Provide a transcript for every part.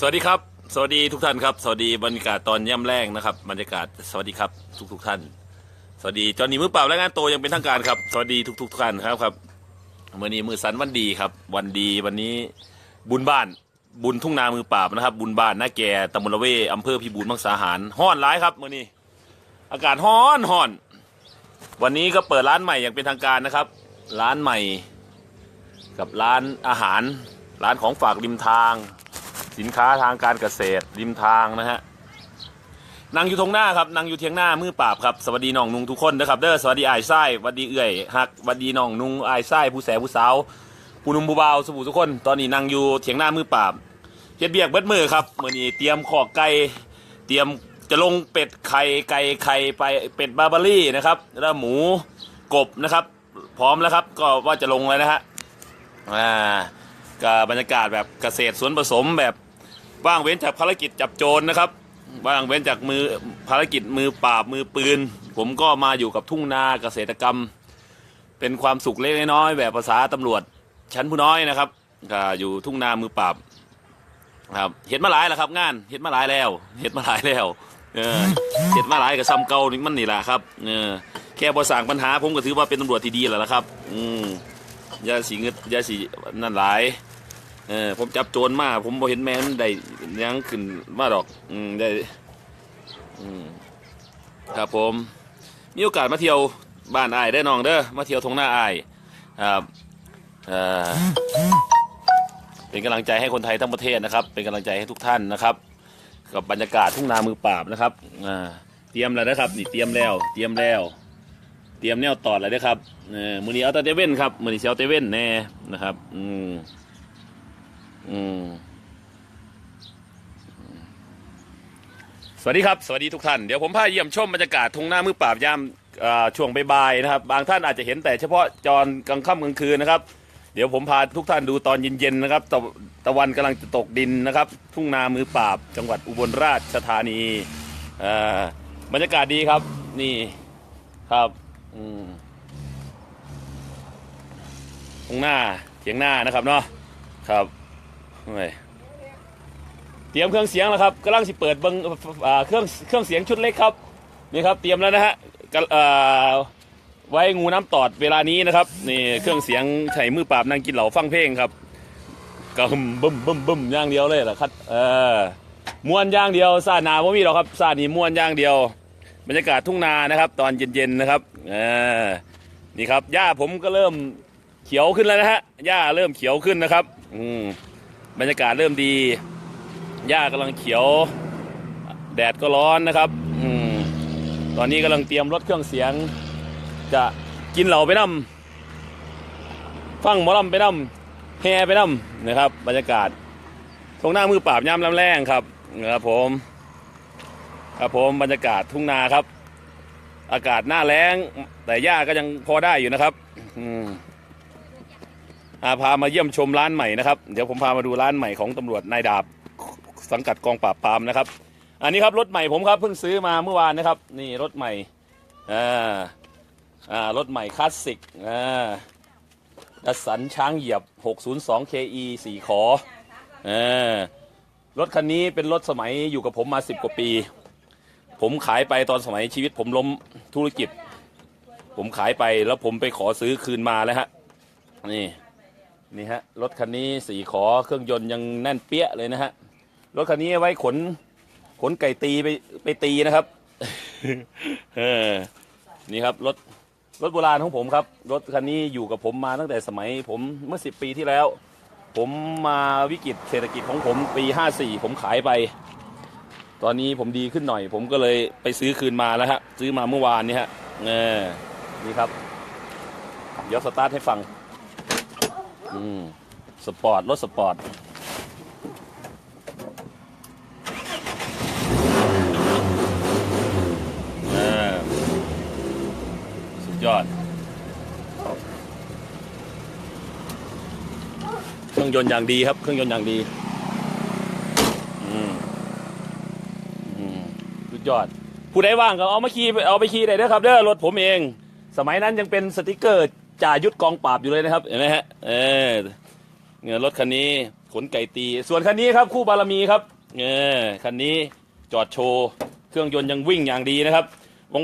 สวัสดีครับ สวัสดีทุกท่านครับ สวัสดีบรรยากาศตอนย่ำแรกนะครับ บรรยากาศสวัสดีครับทุกทุกท่าน สวัสดีจอห์นนี่มือเปล่าและงานโตยังเป็นทางการครับ สวัสดีทุกทุกท่านครับครับมื่อนี้มือสันวันดีครับ วันดีวันนี้บุญบ้านบุญทุ่งนามือปราบนะครับ บุญบ้านนาแก่ตำบลละเวอำเภอพิบูลมังสาหารห้อนร้ายครับมื่อนี้ อากาศฮ้อนฮ้อน วันนี้ก็เปิดร้านใหม่อย่างเป็นทางการนะครับ ร้านใหม่ กับร้านอาหาร ร้านของฝากริมทาง สินค้าทางการเกษตรริมทางนะฮะนั่งอยู่ตรงหน้าครับนั่งอยู่เทียงหน้ามือปราบครับสวัสดีน้องนุงทุกคนนะครับเด้อสวัสดีไอ้ไส้สวัสดีเอื่อยฮักสวัสดีน้องนุงไอ้ไส้ผู้แสบผู้สาวผู้นุ่มผู้เบาสบู่ทุกคน ตอนนี้นั่งอยู่เทียงหน้ามือปราบเฮ็ดเบียกเบิดมือครับมื่อนี้เตรียมขอกไก่เตรียมจะลงเป็ดไข่ไก่ไข่ไปเป็ดบาร์บารี่นะครับแล้วหมูกบนะครับ พร้อมแล้วครับ ก็ว่าจะลงเลยนะฮะอ่ากับบรรยากาศแบบเกษตรสวนผสมแบบ ว่างเว้นจากภารกิจจับโจรนะครับ ว่างเว้นจากมือภารกิจมือปราบมือปืน ผมก็มาอยู่กับทุ่งนาเกษตรกรรม เป็นความสุขเล็กน้อยแบบภาษาตำรวจชั้นผู้น้อยนะครับก็อยู่ทุ่งนามือปราบครับเห็นมาหลายแล้วครับ งานเห็นมาหลายแล้วเห็นมาหลายแล้วเออเห็นมาหลายกับซ้ำเก่านี่มันนี่แหละครับเออแค่บอสั่งปัญหาผมก็ถือว่าเป็นตำรวจที่ดีแล้วละครับ อืมอยาสีเงินอยาสีนั่นหลาย เออผมจับโจรมา ผมบ่เห็นแม่มันได้ยังขึ้นมาดอก อืมได้อืมครับผม มีโอกาสมาเที่ยวบ้านอายได้น้องเด้อมาเที่ยวทงหน้าอายครับเออเป็นกำลังใจให้คนไทยทั้งประเทศนะครับ เป็นกำลังใจให้ทุกท่านนะครับ กับบรรยากาศทุ่งนามือปราบนะครับอ่าเตรียมแล้วนะครับ นี่เตรียมแล้ว เตรียมแล้ว เตรียมแนวตอดเลยนะครับเออมือนี้เอาแตเตเว่นครับมือนี้เซลเตเว่นแน่นะครับ อืม สวัสดีครับ สวัสดีทุกท่าน เดี๋ยวผมพาเยี่ยมชมบรรยากาศทุ่งหน้ามือปราบยามช่วงบ่ายๆนะครับ บางท่านอาจจะเห็นแต่เฉพาะจอนกลางค่ำกลางคืนนะครับ เดี๋ยวผมพาทุกท่านดูตอนเย็นๆนะครับตะตะวันกำลังจะตกดินนะครับ ทุ่งนามือปราบ จังหวัดอุบลราชธานีบรรยากาศดีครับ นี่ครับอืมตรงหน้าเถียงหน้านะครับเนาะครับ โอ้ยเตรียมเครื่องเสียงแล้วครับกำลังสิเปิดเบิงอ่าเครื่องเครื่องเสียงชุดเล็กครับนี่ครับเตรียมแล้วนะฮะกะอ่าไว้งูน้ำตอดเวลานี้นะครับนี่เครื่องเสียงใช้มือปราบนั่งกินเหล่าฟังเพลงครับก็บึ้มบึ้มบึ้มบึมอย่างเดียวเลยเหรอครับเออม้วนอย่างเดียวซาหนาว่ามีหรอกครับซานี่ม้วนอย่างเดียว บรรยากาศทุ่งนานะครับ ตอนเย็นๆนะครับเออนี่ครับหญ้าผมก็เริ่มเขียวขึ้นแล้วนะฮะหญ้าเริ่มเขียวขึ้นนะครับ อืม บรรยากาศเริ่มดี หญ้ากำลังเขียว แดดก็ร้อนนะครับอืมตอนนี้กำลังเตรียมรถเครื่องเสียง จะกินเหล่าไปนำฟังหมอลำไปนำแฮไปนำนะครับ บรรยากาศทงหน้ามือปราบย่ำลำแรงครับนะครับผมครับผมบรรยากาศทุ่งนาครับ อากาศหน้าแล้ง แต่หญ้าก็ยังพอได้อยู่นะครับ อืม พามาเยี่ยมชมร้านใหม่นะครับ เดี๋ยวผมพามาดูร้านใหม่ของตำรวจนายดาบสังกัดกองปราบปรามนะครับ อันนี้ครับรถใหม่ผมครับเพิ่งซื้อมาเมื่อวานนะครับ นี่รถใหม่อ่าอ่ารถใหม่คลาสสิกอ่าดัสสันช้างเหยียบ 602 KE 4ขออ่ารถคันนี้เป็นรถสมัยอยู่กับผมมา 10 กว่าปี ผมขายไปตอนสมัยชีวิตผมล้มธุรกิจ ผมขายไปแล้วผมไปขอซื้อคืนมาแล้วฮะนี่ นี่ฮะรถคันนี้สี่ขอเครื่องยนต์ยังแน่นเปี้ยเลยนะฮะรถคันนี้ไว้ขนขนไก่ตีไปไปตีนะครับเออนี่ครับรถรถโบราณของผมครับ รถคันนี้อยู่กับผมมาตั้งแต่สมัยผมเมื่อสิบปีที่แล้ว ผมมาวิกฤตเศรษฐกิจของผมปีห้าสี่ผมขายไป ตอนนี้ผมดีขึ้นหน่อย ผมก็เลยไปซื้อคืนมาแล้วฮะซื้อมาเมื่อวานนี้ฮะเออนี่ครับ เดี๋ยวสตาร์ทให้ฟัง อืมสปอร์ต รถสปอร์ต เออ สุดยอด เครื่องยนต์อย่างดีครับ เครื่องยนต์อย่างดี อืม อืม สุดยอด ผู้ใดว่างก็เอามาขี่เอาไปขี่ได้เด้อครับ เด้อ รถผมเอง สมัยนั้นยังเป็นสติกเกอร์ จ่ายุทธกองปราบอยู่เลยนะครับเห็นไหมฮะเออเงินรถคันนี้ขนไก่ตี ส่วนคันนี้ครับคู่บารมีครับเออคันนี้จอดโชว์เครื่องยนต์ยังวิ่งอย่างดีนะครับ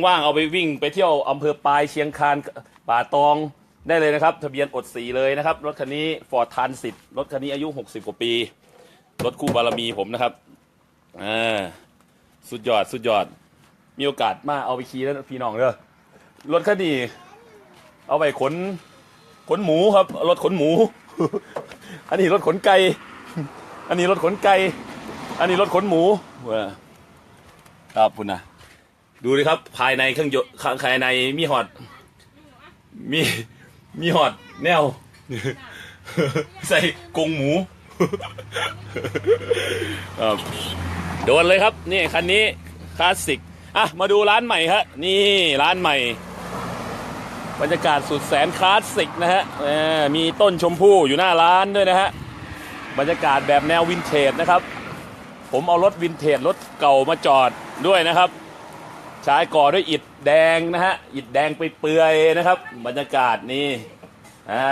ว่างๆเอาไปวิ่งไปเที่ยวอำเภอปลายเชียงคานป่าตองได้เลยนะครับ ทะเบียนอดสีเลยนะครับ รถคันนี้ฟอร์ดทานสิรถคันนี้อายุ 60 กว่าปี รถคู่บารมีผมนะครับอ่าสุดยอดสุดยอด มีโอกาสมาเอาไปขี่แล้วพี่น้องเด้อรถคันนี้ เอาไปขนขนหมูครับ รถขนหมู อันนี้รถขนไก่ อันนี้รถขนไก่ อันนี้รถขนหมูว้าครับคุณนะดูดิครับ ภายในเครื่องยนต์ข้างภายในมีหอด มีมีหอดแนว ใส่กงหมูโดนเลยครับ นี่คันนี้คลาสสิกอะมาดูร้านใหม่ฮะนี่ร้านใหม่ บรรยากาศสุดแสนคลาสสิกนะฮะมีต้นชมพู่อยู่หน้าร้านด้วยนะฮะ บรรยากาศแบบแนววินเทจนะครับ ผมเอารถวินเทจรถเก่ามาจอดด้วยนะครับ ใช้ก่อด้วยอิฐแดงนะฮะ อิฐแดงไปเปื่อยนะครับ บรรยากาศนี่อ่า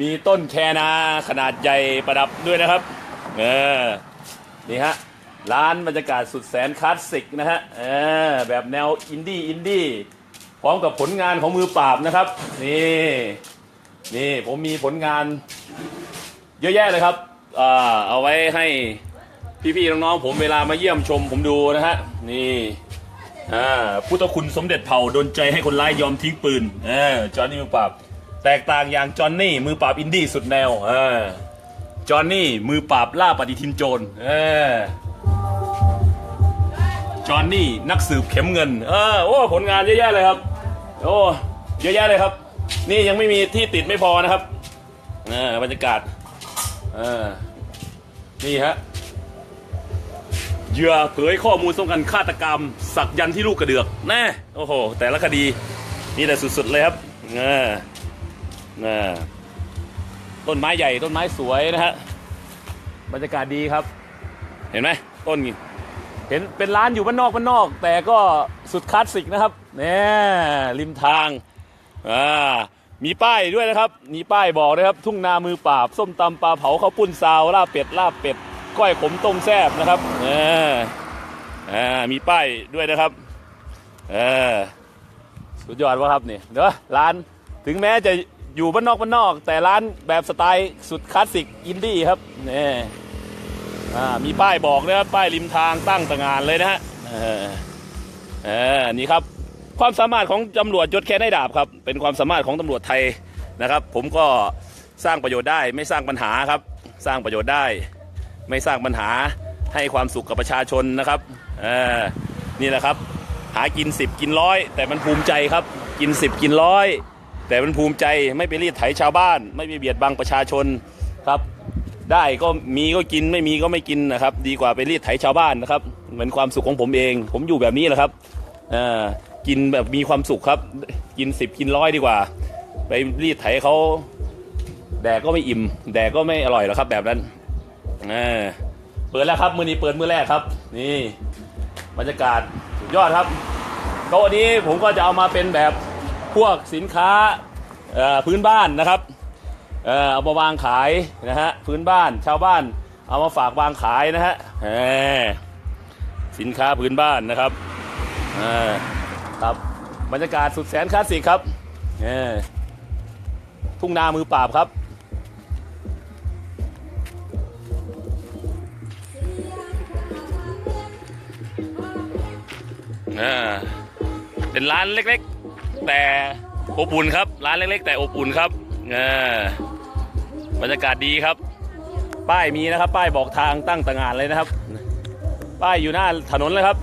มีต้นแคนาขนาดใหญ่ประดับด้วยนะครับเออนี่ฮะร้านบรรยากาศสุดแสนคลาสสิกนะฮะเออแบบแนวอินดี้อินดี้ พร้อมกับผลงานของมือปราบนะครับ นี่นี่ผมมีผลงาน เยอะแยะเลยครับอ่าเอาไว้ให้พี่ๆน้องๆผมเวลามาเยี่ยมชมผมดูนะฮะนี่อ่าพุทธคุณสมเด็จเผ่าดนใจให้คนร้ายยอมทิ้งปืนเออจอห์นนี่มือปราบ แตกต่างอย่างจอห์นนี่มือปราบอินดี้สุดแนวเออจอห์นนี่มือปราบล่าปฏิทินโจรเออจอห์นนี่นักสืบเข็มเงิน เออโอ้ผลงานเยอะแยะเลยครับ โอ้เยอะแยะเลยครับ นี่ยังไม่มีที่ติดไม่พอนะครับบรรยากาศนี่ฮะเหยื่อเผยข้อมูลสำคัญฆาตกรรม สักยันที่ลูกกระเดือกแน่โอ้โห แต่ละคดีนี่แต่สุดๆเลยครับเออเออต้นไม้ใหญ่ต้นไม้สวยนะฮะบรรยากาศดีครับ เห็นไหมต้นนี้เห็นเป็นร้านอยู่บ้านนอกบ้านนอก แต่ก็สุดคลาสสิกนะครับ เนี่ยริมทางอ่ามีป้ายด้วยนะครับ มีป้ายบอกนะครับ ทุ่งนามือปราบ ส้มตำปลาเผาข้าวปุ้นซาวลาบเป็ดลาบเป็ดก้อยขมต้มแซ่บนะครับเอออ่ามีป้ายด้วยนะครับเออสุดยอดวะครับนี่เด้อร้านถึงแม้จะอยู่บ้านนอกบ้านนอก แต่ร้านแบบสไตล์สุดคลาสสิกอินดี้ครับนี่อ่ามีป้ายบอกนะครับป้ายริมทางตั้งต่างานเลยนะฮะเออเออนี่ครับ ความสามารถของตำรวจยศแค่ได้ดาบครับ เป็นความสามารถของตำรวจไทยนะครับ ผมก็สร้างประโยชน์ได้ไม่สร้างปัญหาครับ สร้างประโยชน์ได้ ไม่สร้างปัญหาให้ความสุขกับประชาชนนะครับเออนี่แหละครับ หากิน 10 กินร้อยแต่มันภูมิใจครับกิน 10 กินร้อยแต่มันภูมิใจไม่ไปรีดไถชาวบ้าน ไม่ไปเบียดบังประชาชนครับ ได้ก็มีก็กินไม่มีก็ไม่กินนะครับ ดีกว่าไปรีดไถชาวบ้านนะครับเหมือนความสุขของผมเอง ผมอยู่แบบนี้แหละครับเออ กินแบบมีความสุขครับ กิน10กินร้อยดีกว่า ไปรีดไถเขาแดกก็ไม่อิ่ม แดกก็ไม่อร่อยหรอกครับ แบบนั้นเออเปิดแล้วครับมือนี้เปิดมือแรกครับ นี่บรรยากาศสุดยอดครับโต๊ะนี้ผมก็จะเอามาเป็นแบบพวกสินค้าพื้นบ้านนะครับเออเอามาวางขายนะฮะพื้นบ้านชาวบ้าน เอามาฝากวางขายนะฮะสินค้าพื้นบ้านนะครับเออ ครับบรรยากาศสุดแสนคลาสสิกครับเออทุ่งนามือปราบครับอ่าเป็นร้านเล็กๆ แต่อบอุ่นครับ ร้านเล็กๆ แต่อบอุ่นครับเออบรรยากาศดีครับ ป้ายมีนะครับ ป้ายบอกทางตั้งต่างงานเลยนะครับ ป้ายอยู่หน้าถนนเลยครับ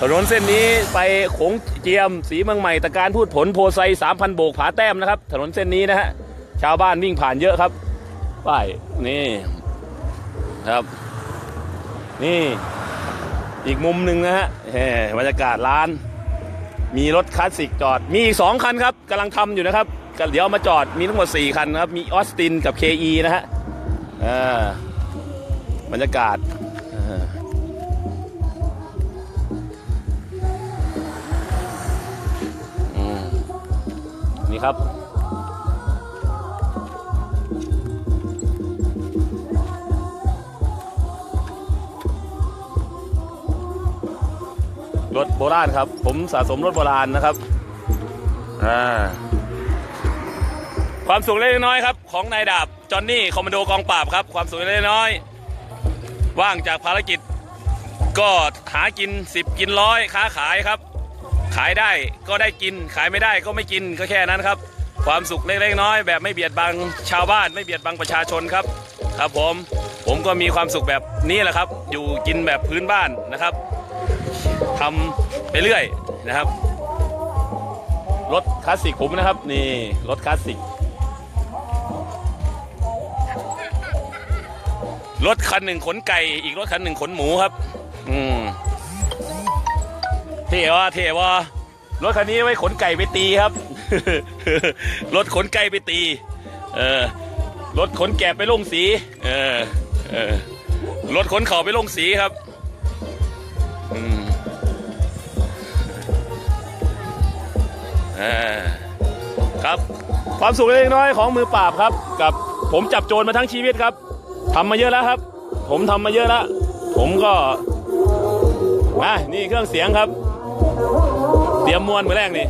ถนนเส้นนี้ไปโขงเจียม สีเมืองใหม่ตะการพูดผลโพไซสามพันโบกผาแต้มนะครับ ถนนเส้นนี้นะฮะชาวบ้านวิ่งผ่านเยอะครับป้ายนี่ครับ นี่อีกมุมหนึ่งนะฮะบรรยากาศร้าน มีรถคลาสสิกจอด มีอีกสองคันครับกำลังทำอยู่นะครับเดี๋ยวมาจอดมีทั้งหมด4คันนะครับ มีออสตินกับ KE นะฮะบรรยากาศีครับรถโบราณครับ ผมสะสมรถโบราณนะครับอ่าความสูงเล็กน้อยครับ ของนายดาบจอนนี่คอมมานโดกองปราบครับ ความสูงเล็กน้อย ว่างจากภารกิจ ก็หากินสิบกินร้อยค้าขายครับ ขายได้ก็ได้กินขายไม่ได้ก็ไม่กินก็แค่นั้นครับ ความสุขเล็กๆน้อยแบบไม่เบียดบังชาวบ้านไม่เบียดบังประชาชนครับ ครับผมผมก็มีความสุขแบบนี้แหละครับ อยู่กินแบบพื้นบ้านนะครับทำไปเรื่อยนะครับรถคลาสสิกผมนะครับ นี่รถคลาสสิกรถคันหนึ่งขนไก่ อีกรถคันหนึ่งขนหมูครับ อืม เท่ว่าเท่ว่ารถคันนี้ไว้ขนไก่ไปตีครับ รถขนไก่ไปตี เออ รถขนแกะไปลงสี เออ เออ รถขนเข่าไปลงสีครับอืมอ่าครับ ความสุขเล็กน้อยของมือปราบครับ กับผมจับโจรมาทั้งชีวิตครับทำมาเยอะแล้วครับ ผมทำมาเยอะแล้ว ผมก็มานี่เครื่องเสียงครับ เตรียมมวนมือแรกนี่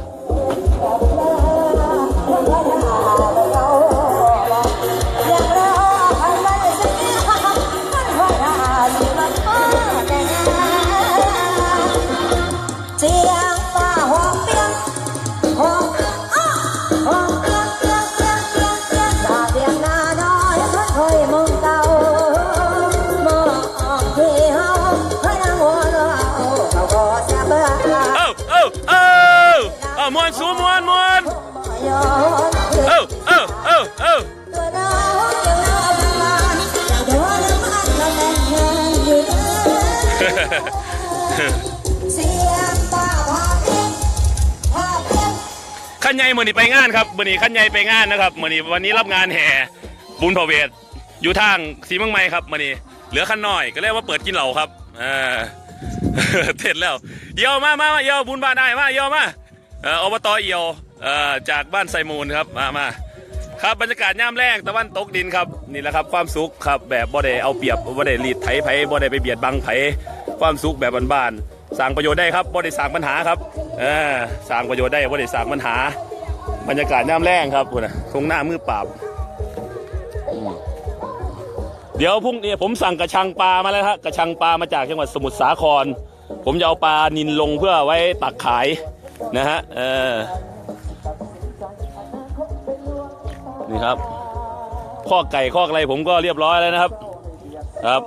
มวนสูมวนมวนย้อนเอ้าเอ้าเอ้าเอ้าตัวน้องยังน่าทำงานเดี๋ยวน้ำมันละแม่งอยู่เสียงฟ้าหอมเปียงหอมเปียงขั้นใหญ่มือนี้ไปงานครับมือนี้ขั้นใหญ่ไปงานนะครับมือนี้วันนี้รับงานแห่บุญพระเวทอยู่ทางสีมืองใหมครับมือนี้เหลือขั้นน้อยก็เรียกว่าเปิดกินเหล่าครับอ่าเสร็จแล้วเอียวมามามาเอียวบุญบ้านได้มาเอียวมา อบตเอียวจากบ้านไซมูลครับมามาครับบรรยากาศย่ามแรกตะวันตกดินครับนี่แหละครับความสุขครับแบบบ่ได้เอาเปรียบบ่ได้รีดไถไผบ่ได้ไปเบียดบังไผความสุขแบบบ้านๆสร้างประโยชน์ได้ครับบ่ได้สร้างปัญหาครับเออสร้างประโยชน์ได้บ่ได้สร้างปัญหา บรรยากาศย่ามแรงครับคุณนะทงหน้ามือปราบเดี๋ยวพรุ่งนี้ผมสั่งกระชังปลามาแล้วฮะกระชังปลามาจากจังหวัดสมุทรสาคร ผมจะเอาปลานินลงเพื่อไว้ตักขาย นะฮะเออนี่ครับข้อไก่ข้ออะไรผมก็เรียบร้อยแล้วนะครับ ครับ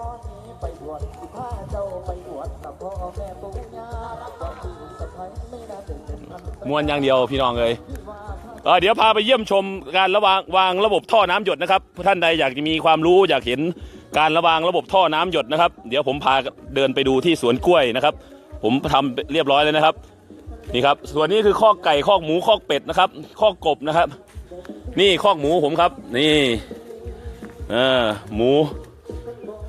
มวนอย่างเดียวพี่น้องเลยเดี๋ยวพาไปเยี่ยมชมการระวางวางระบบท่อน้ำหยดนะครับท่านใดอยากจะมีความรู้อยากเห็นการระวางระบบท่อน้ำหยดนะครับ เดี๋ยวผมพาเดินไปดูที่สวนกล้วยนะครับ ผมทำเรียบร้อยเลยนะครับ นี่ครับ ส่วนนี้คือคอกไก่คอกหมูคอกเป็ดนะครับคอกกบนะครับ นี่คอกหมูผมครับ นี่เออหมู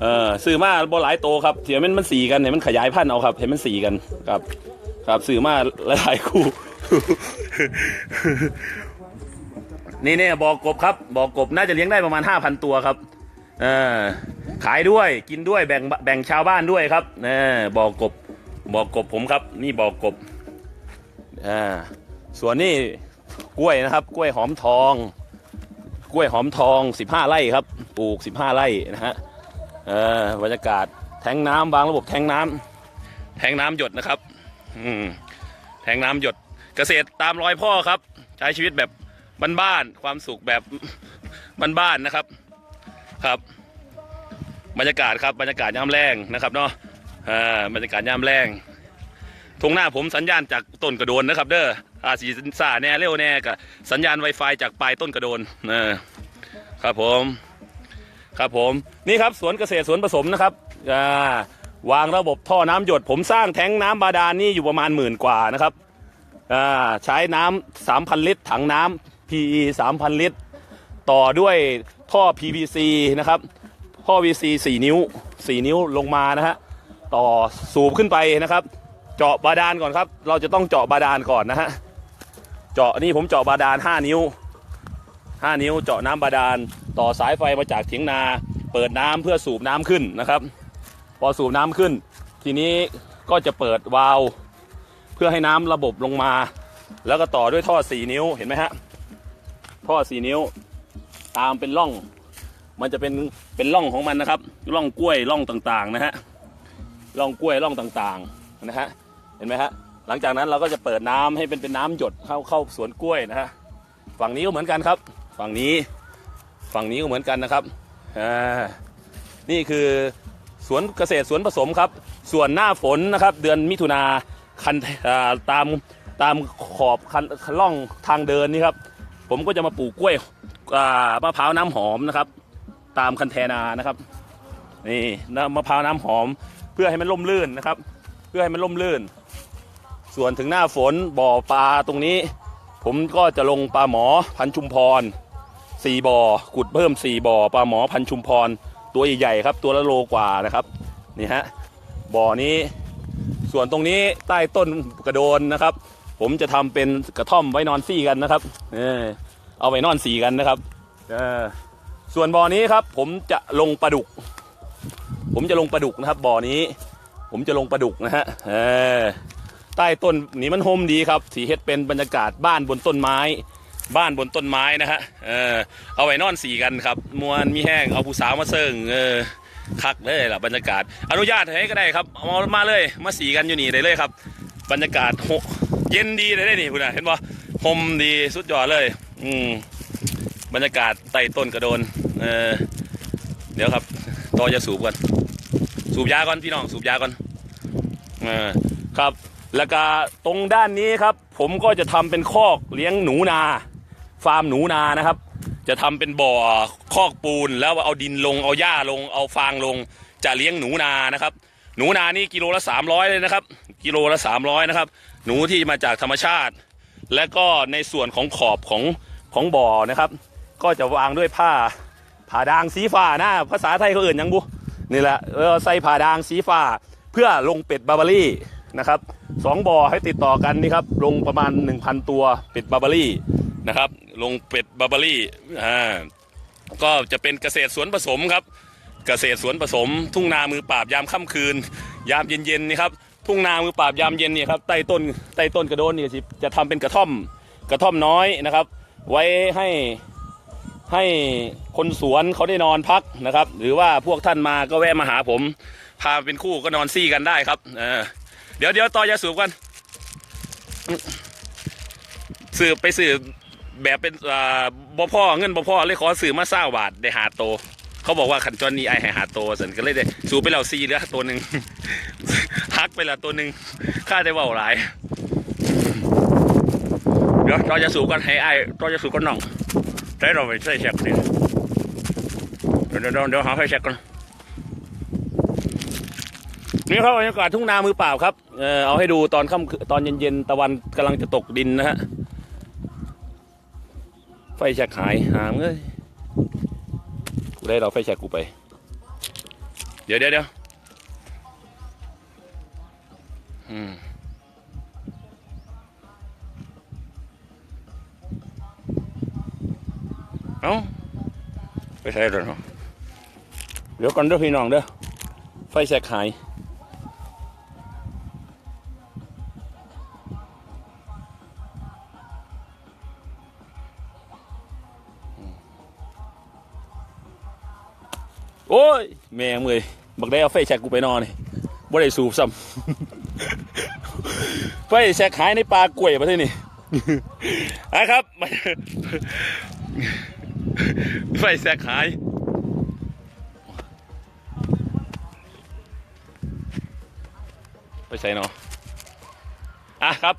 เออซื้อมาบ่หลายโตครับเสียมันมันสีกันเนี่ยมันขยายพันธุ์เอาครับ เห็นมันสีกันครับ ครับซื้อมาหลายคู่ นี่เนี่ยบอกกบครับบอกกบน่าจะเลี้ยงได้ประมาณ5,000ตัวครับเออขายด้วยกินด้วยแบ่งแบ่งชาวบ้านด้วยครับเออบอกกบบอกกบผมครับ นี่บอกกบ อ่าส่วนนี้กล้วยนะครับกล้วยหอมทอง กล้วยหอมทอง 15 ไร่ครับ ปลูก 15 ไร่นะฮะเออบรรยากาศแทงน้ำวางระบบแทงน้ำแทงน้ำหยดนะครับ อืมแทงน้ำหยดเกษตรตามรอยพ่อครับ ใช้ชีวิตแบบบ้านๆความสุขแบบบ้านๆนะครับครับ บรรยากาศครับบรรยากาศยามแรงนะครับเนาะอ่าบรรยากาศยามแรง ทงหน้าผมสัญญาณจากต้นกระโดนนะครับ เด้ออาสีสาแน่เร็วแน่กับสัญญาณ Wi-Fi จากปลายต้นกระโดนเออครับผม ครับผมนี่ครับสวนเกษตรสวนผสมนะครับวางระบบท่อน้ำหยด ผมสร้างแทงน้ำบาดาลนี่อยู่ประมาณหมื่นกว่านะครับใช้น้ำสามพันลิตร ถังน้ำ PE สามพันลิตร ต่อด้วยท่อ PVC นะครับท่อ PVC สี่นิ้วสี่นิ้วลงมานะฮะต่อสูบขึ้นไปนะครับ เจาะบาดาลก่อนครับ เราจะต้องเจาะบาดาลก่อนนะฮะ เจาะนี่ผมเจาะบาดาล5นิ้ว 5 นิ้วเจาะน้ำบาดาลต่อสายไฟมาจากเถียงนาเปิดน้ำเพื่อสูบน้ำขึ้นนะครับ พอสูบน้ำขึ้น ทีนี้ก็จะเปิดวาล์วเพื่อให้น้ำระบบลงมา แล้วก็ต่อด้วยท่อสี่นิ้วเห็นไหมฮะท่อสี่นิ้ว ตามเป็นร่อง มันจะเป็นเป็นร่องของมันนะครับร่องกล้วยร่องต่างๆนะฮะร่องกล้วยร่องต่างๆนะฮะ ห็นไหมฮะหลังจากนั้นเราก็จะเปิดน้ำให้เป็นเป็นน้ำหยดเข้าเข้าสวนกล้วยนะฮะฝั่งนี้ก็เหมือนกันครับ ฝั่งนี้ฝั่งนี้ก็เหมือนกันนะครับอ่านี่คือสวนเกษตรสวนผสมครับ ส่วนหน้าฝนนะครับ เดือนมิถุนาคันาตามตามขอบคันล่องทางเดินนี่ครับ ผมก็จะมาปลูกกล้วยมะพร้าวน้ำหอมนะครับ ตามคันแทนานะครับนี่มะพร้าวน้ำหอมเพื่อให้มันร่มรื่นนะครับ เพื่อให้มันร่มรื่น ส่วนถึงหน้าฝนบ่อปลาตรงนี้ ผมก็จะลงปลาหมอพันชุมพรสี่บ่อขุดเพิ่มสี่บ่อปลาหมอพันชุมพร ตัวใหญ่ๆครับ ตัวละโลกว่านะครับนี่ฮะบ่อนี้ส่วนตรงนี้ใต้ต้นกระโดนนะครับ ผมจะทำเป็นกระท่อมไว้นอนซี่กันนะครับเออเอาไว้นอนสีกันนะครับเออส่วนบ่อนี้ครับผมจะลงปลาดุก ผมจะลงปลาดุกนะครับบ่อนี้ ผมจะลงปลาดุกนะฮะเออ ใต้ต้นนี้มันโฮมดีครับสีเฮ็ดเป็นบรรยากาศบ้านบนต้นไม้ บ้านบนต้นไม้นะฮะเออเอาไว้นอนสีกันครับมวนมีแห้งเอาผู้สาวมาเซิงเออคักเลยล่ะบรรยากาศ อนุญาตให้ก็ได้ครับเอามาเลยมาสีกันอยู่นี่ได้เลยครับ บรรยากาศโหเย็นดีเลยได้นี่คุณนะเห็นปะโฮมดีสุดยอดเลย อืมบรรยากาศใต้ต้นกระโดนเออเดี๋ยวครับต่อจะสูบกัน สูบยาก่อนพี่น้องสูบยาก่อนเออครับ แล้วก็ตรงด้านนี้ครับ ผมก็จะทำเป็นคอกเลี้ยงหนูนา ฟาร์มหนูนานะครับ จะทำเป็นบ่อคอกปูนแล้วเอาดินลงเอาหญ้าลงเอาฟางลง จะเลี้ยงหนูนานะครับ หนูนานี่กิโลละ 300 เลยนะครับ กิโลละ 300 นะครับ หนูที่มาจากธรรมชาติ และก็ในส่วนของขอบของของบ่อนะครับ ก็จะวางด้วยผ้าผ่าดางสีฟ้านะภาษาไทยเขาเอื่นยังบุนี่แหละเออใส่ผ่าดางสีฟ้าเพื่อลงเป็ดบาบารี่ นะครับสองบ่อให้ติดต่อกันนี่ครับลงประมาณ 1,000 ตัวเป็ดบาร์บารี่นะครับลงเป็ดบาร์บารี่อ่าก็จะเป็นเกษตรสวนผสมครับเกษตรสวนผสม ทุ่งนามือปราบยามค่ำคืน ยามเย็นๆนี่ครับทุ่งนามือปราบยามเย็นเนี่ยครับใต้ต้นใต้ต้นกระโดนเนี่ยสิจะทำเป็นกระท่อมกระท่อมน้อยนะครับ ไว้ให้ให้คนสวนเขาได้นอนพักนะครับ หรือว่าพวกท่านมาก็แวะมาหาผม พาเป็นคู่ก็นอนซี่กันได้ครับ เดี๋ยวเดี๋ยวต่อยาสูบกันสืบไปสืบแบบเป็นอ่าบ่พ่อเงินบ่พ่อเลยขอสืบมาเศร้าบาทได้หาโต เขาบอกว่าขันจอนนี้ไอให้หาโตสันก็เลยได้สูบไปแล้วซีเหลือตัวหนึ่งฮักไปแล้วตัวหนึ่งค่าได้เว่าหลาย เดี๋ยวต่อจะสูบกันให้ไอต่อจะสูบกันน้องใช้เราไปใส่แช็กนี่เดี๋ยวเดี๋ยวเดี๋ยวหาไฟแช็กกัน นี่ครับบรรยากาศทุ่งนามือเปล่าครับเออเอาให้ดูตอนค่ำคืนตอนเย็นๆตะวันกำลังจะตกดินนะฮะไฟแฉกหายหามเลยกูได้เราไฟแฉกกูไป เดี๋ยวเดี๋ยวเดี๋ยวอืมเอ้าไปใช้แล้วเนาะเดี๋ยวก่อนเด้อพี่น้องเด้อไฟแสกหาย โอ้ย แม่งเลยบักได้เอาไฟแชกกูไปนอนนี่บ่ได้สูบซ้ำไฟแชกหายในปลากล้วยมาที่นี่นะครับไฟแสกหายไปใส่เนาะอะครับ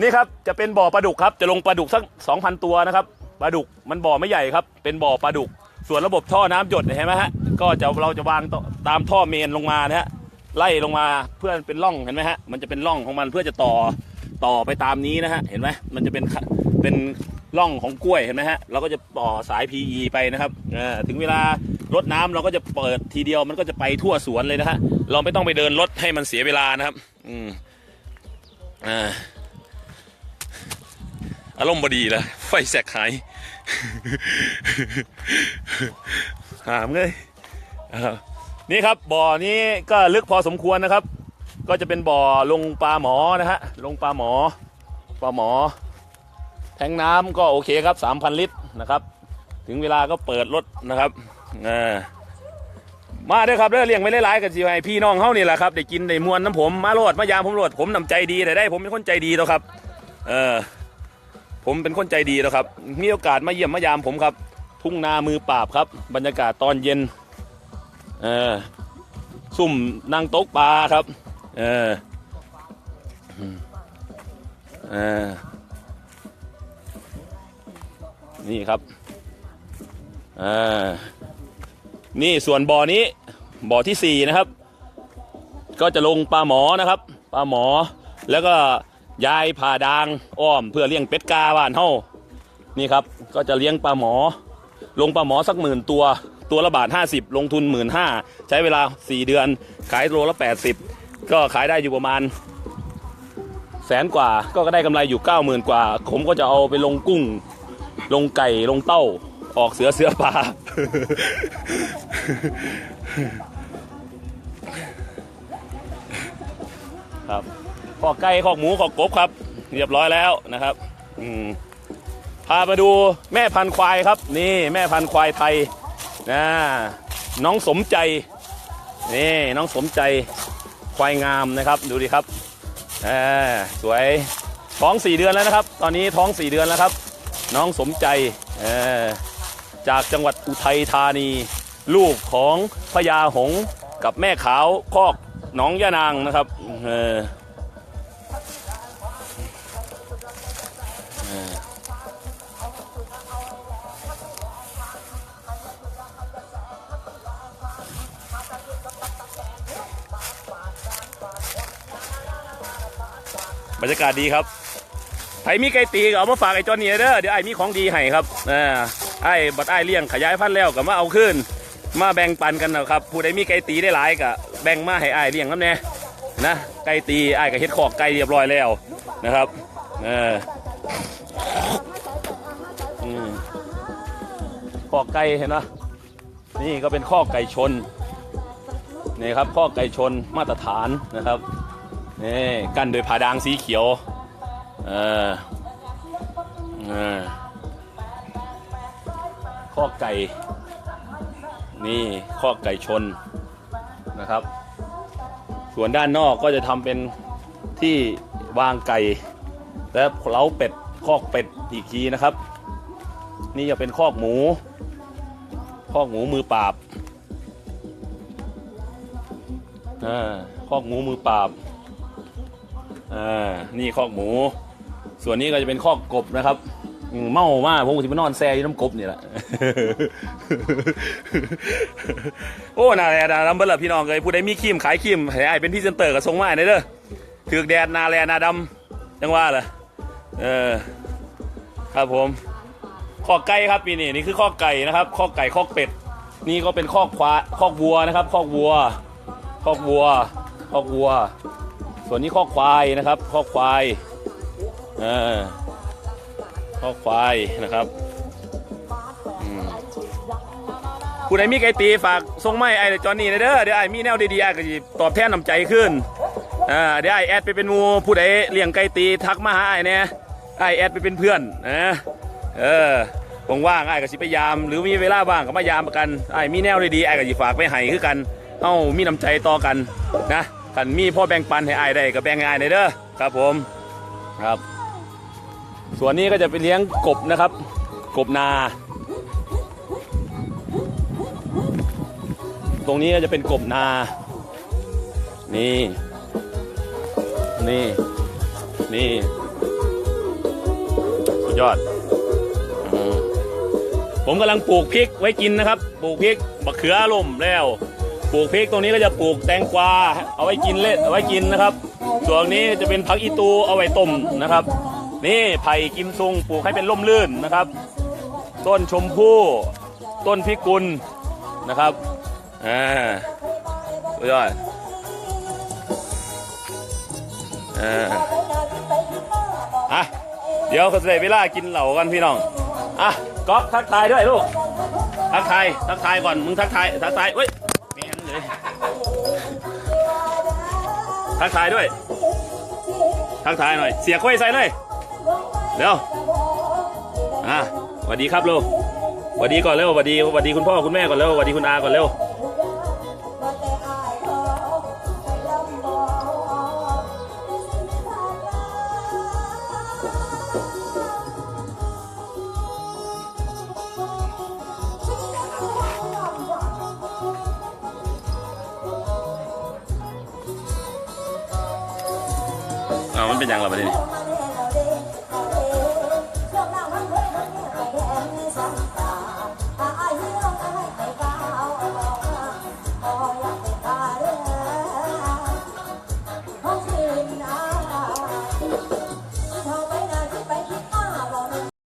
นี่ครับจะเป็นบ่อปลาดุกครับ จะลงปลาดุกสักสองพันตัวนะครับปลาดุกมันบ่อไม่ใหญ่ครับ เป็นบ่อปลาดุก ส่วนระบบท่อน้ำหยดเห็นไหมฮะก็จะเราจะวางตามท่อเมนลงมานะฮะไล่ลงมาเพื่อเป็นร่องเห็นไหมฮะมันจะเป็นร่องของมันเพื่อจะต่อต่อไปตามนี้นะฮะเห็นไหมมันจะเป็นเป็นร่องของกล้วยเห็นไหมฮะเราก็จะต่อสาย PE ไปนะครับถึงเวลารดน้ำเราก็จะเปิดทีเดียวมันก็จะไปทั่วสวนเลยนะฮะเราไม่ต้องไปเดินรถให้มันเสียเวลานะครับ อืมอ่าอารมณ์บดีแล้วไฟแสกหาย หามเลยนี่ครับบ่อนี้ก็ลึกพอสมควรนะครับ ก็จะเป็นบ่อลงปลาหมอนะฮะลงปลาหมอปลาหมอ แทงน้ำก็โอเคครับ3,000ลิตรนะครับ ถึงเวลาก็เปิดรถนะครับมาเด้อครับเด้อเลี้ยงไม่ได้หลายกันสิให้พี่น้องเฮานี่แหละครับได้กินได้มวนน้ำผมมาโลดมายามผมโลดผมน้ำใจดีแต่ได้ผมเป็นคนใจดีแล้วครับ เออ ผมเป็นคนใจดีแล้วครับ มีโอกาสมาเยี่ยมมายามผมครับ ทุ่งนามือปราบครับ บรรยากาศตอนเย็น เออซุ่มนั่งโต๊ะปลาครับ เออเออนี่ครับอ่านี่ส่วนบ่อนี้บ่อที่สี่นะครับ ก็จะลงปลาหมอนะครับปลาหมอแล้วก็ ยายผ่าดางอ้อม เพื่อเลี้ยงเป็ดกาบ้านเฮานี่ครับก็จะเลี้ยงปลาหมอ ลงปลาหมอสักหมื่นตัว ตัวละบาท50 ลงทุนหมื่นห้าใช้เวลา 4 เดือน ขายโลละ 80 ก็ขายได้อยู่ประมาณแสนกว่าก็ได้กำไรอยู่ 90,000 กว่า ผมก็จะเอาไปลงกุ้ง ลงไก่ลงเต้า ออกเสือเสือปลา ขอกไก่ขอกหมูขอกกบครับ เรียบร้อยแล้วนะครับอืมพามาดูแม่พันธุ์ควายครับ นี่แม่พันธุ์ควายไทยนะน้องสมใจนี่น้องสมใจควายงามนะครับ ดูดิครับอ่าสวยท้องสี่เดือนแล้วนะครับ ตอนนี้ท้องสี่เดือนแล้วครับ น้องสมใจอ่อจากจังหวัดอุทัยธานี ลูกของพญาหงกับแม่ขาวคอกหนองยะนางนะครับเออ บรรยากาศดีครับไผมีไก่ตีก็เอามาฝากไอ้จอนนี่เด้อเดี๋ยวไอ้มีของดีให้ครับอ่าไอ้บัดไอ้เลี้ยงขยายพันธุ์แล้วก็มาเอาขึ้น มาแบ่งปันกันนะครับผู้ใดมีไก่ตีได้หลายก็แบ่งมาให้ไอ้เลี้ยงน้ำแน่นะไก่ตีไอ้ก็เฮ็ดขอกไก่เรียบร้อยแล้วนะครับเออขอกไก่เห็นไหมนี่ก็เป็นข้อไก่ชนนี่ครับข้อไก่ชนมาตรฐานนะครับ นี่กั้นโดวยผาดางสีเขียว เออเออข้อไก่ นี่ข้อไก่ชนนะครับ ส่วนด้านนอกก็จะทำเป็นที่วางไก่ และเล้าเป็ดคอกเป็ดอีกทีนะครับ นี่จะเป็นคอกหมู คอกหมูมือปราบอ่าคอกหมูมือปราบ อ่านี่คอกหมู ส่วนนี้ก็จะเป็นคอกกบนะครับอืมเมามากผมก็จะไปนอนแซ่อยู่น้ำกบนี่แหละ โอ้นาแลนาดำเบิ้ลพี่น้องเลยผู้ใดมีครีมขายครีมให้อ้ายเป็นพรี่เซนเตอร์ก็ส่งมาให้หน่ยเด้อถือกแดดนาแลนาดำจังว่าเหรอเออครับผมคอกไก่ครับปีนี้นี่คือคอกไก่นะครับคอกไก่คอกเป็ด นี่ก็เป็นคอกควาคอกวัวนะครับคอกวัวคอกวัวคอกวัว ส่วนนี้ข้อควายนะครับข้อควายเออข้อควายนะครับอืมผู้ใดมีไก่ตีฝากส่งไม้ไอ้จอนนี่เด้อเดี๋ยวไอ้มีแนวดีๆไอ้ก็สิตอบแทนน้ำใจขึ้นอ่าเดี๋ยวไอ้แอดไปเป็นมูผู้ใดเลี้ยงไก่ตีทักมาหาไอ้เนี่ยไอ้แอดไปเป็นเพื่อนนะเออว่างๆไอ้ก็สิไปยาม หรือมีเวลาว่างก็มายามกันไอ้มีแนวดีๆไอ้ก็สิฝากไปให้คือกันเอ้ามีน้ำใจต่อกันนะ ขันมีพ่อแบ่งปันให้อายได้ก็แบ่งให้อายได้เด้อครับผมครับ ส่วนนี้ก็จะไปเลี้ยงกบนะครับ กบนา ตรงนี้ก็จะเป็นกบนา นี่ นี่ นี่ สุดยอดผมกำลังปลูกพริกไว้กินนะครับ ปลูกพริกบักเขือล่มแล้ว ปลูกพริกตรงนี้ก็จะปลูกแตงกวาเอาไว้กินเล่นเอาไว้กินนะครับ ส่วนนี้จะเป็นผักอีตูเอาไว้ต้มนะครับ นี่ไผ่กิมซุงปลูกให้เป็นร่มรื่นนะครับ ต้นชมพู่ต้นพิกุลนะครับอ่าสุดยอดอ่าอะเดี๋ยวเขาจะได้เวลากินเหล่ากันพี่น้องอะก๊อฟทักทายด้วยลูกทักทายทักทายก่อนมึงทักทายทักทายเว้ย เลยทักทายด้วย ทักทายหน่อย เสียค่อยใส่เลย เร็ว อะสวัสดีครับลูกสวัสดีก่อนเร็วสวัสดีสวัสดีคุณพ่อคุณแม่ก่อนเร็วสวัสดีคุณอาก่อนเร็ว